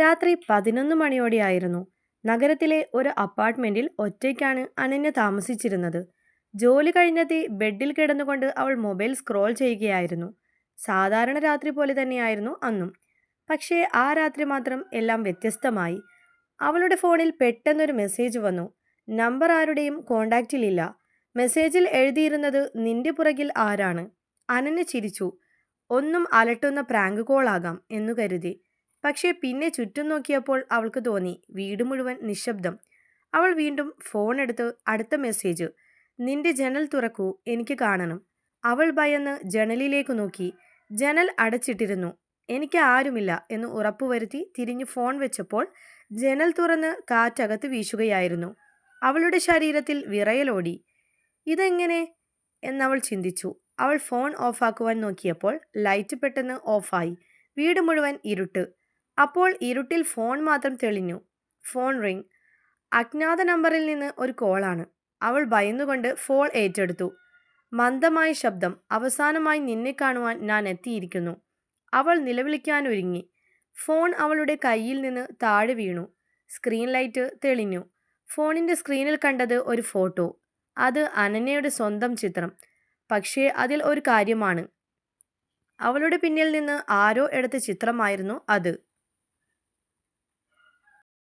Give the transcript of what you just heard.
രാത്രി പതിനൊന്ന് മണിയോടെയായിരുന്നു. നഗരത്തിലെ ഒരു അപ്പാർട്ട്മെന്റിൽ ഒറ്റയ്ക്കാണ് അനന്യ താമസിച്ചിരുന്നത്. ജോലി കഴിഞ്ഞെത്തി ബെഡിൽ കിടന്നുകൊണ്ട് അവൾ മൊബൈൽ സ്ക്രോൾ ചെയ്യുകയായിരുന്നു. സാധാരണ രാത്രി പോലെ തന്നെയായിരുന്നു അന്നും. പക്ഷേ ആ രാത്രി മാത്രം എല്ലാം വ്യത്യസ്തമായി. അവളുടെ ഫോണിൽ പെട്ടെന്നൊരു മെസ്സേജ് വന്നു. നമ്പർ ആരുടെയും കോണ്ടാക്റ്റിലില്ല. മെസ്സേജിൽ എഴുതിയിരുന്നത് നിന്റെ പുറകിൽ ആരാണ്? അനന്യ ചിരിച്ചു. ഒന്നും അലട്ടുന്ന പ്രാങ്ക് കോളാകാം എന്നു കരുതി. പക്ഷേ പിന്നെ ചുറ്റും നോക്കിയപ്പോൾ അവൾക്ക് തോന്നി വീട് മുഴുവൻ നിശബ്ദം. അവൾ വീണ്ടും ഫോൺ എടുത്ത് അടുത്ത മെസ്സേജ് നിന്റെ ജനൽ തുറക്കൂ എനിക്ക് കാണണം. അവൾ ഭയന്ന് ജനലിലേക്ക് നോക്കി ജനൽ അടച്ചിട്ടിരുന്നു എനിക്ക് ആരുമില്ല എന്ന് ഉറപ്പുവരുത്തി തിരിഞ്ഞു ഫോൺ വെച്ചപ്പോൾ ജനൽ തുറന്ന് കാറ്റകത്ത് വീശുകയായിരുന്നു. അവളുടെ ശരീരത്തിൽ വിറയലോടി ഇതെങ്ങനെ? എന്നവൾ ചിന്തിച്ചു. അവൾ ഫോൺ ഓഫാക്കുവാൻ നോക്കിയപ്പോൾ ലൈറ്റ് പെട്ടെന്ന് ഓഫായി വീട് മുഴുവൻ ഇരുട്ട്. അപ്പോൾ ഇരുട്ടിൽ ഫോൺ മാത്രം തെളിഞ്ഞു. Phone ring. അജ്ഞാത നമ്പറിൽ നിന്ന് ഒരു കോളാണ്. അവൾ ഭയന്നുകൊണ്ട് ഫോൾ ഏറ്റെടുത്തു. മന്ദമായ ശബ്ദം. അവസാനമായി നിന്നെ കാണുവാൻ ഞാൻ എത്തിയിരിക്കുന്നു. അവൾ നിലവിളിക്കാനൊരുങ്ങി. ഫോൺ അവളുടെ കയ്യിൽ നിന്ന് താഴെ വീണു. സ്ക്രീൻ ലൈറ്റ് തെളിഞ്ഞു. ഫോണിന്റെ സ്ക്രീനിൽ കണ്ടത് ഒരു ഫോട്ടോ. അത് അനന്യയുടെ സ്വന്തം ചിത്രം. പക്ഷേ അതിൽ ഒരു കാര്യമാണ്. അവളുടെ പിന്നിൽ നിന്ന് ആരോ എടുത്ത ചിത്രമായിരുന്നു അത്.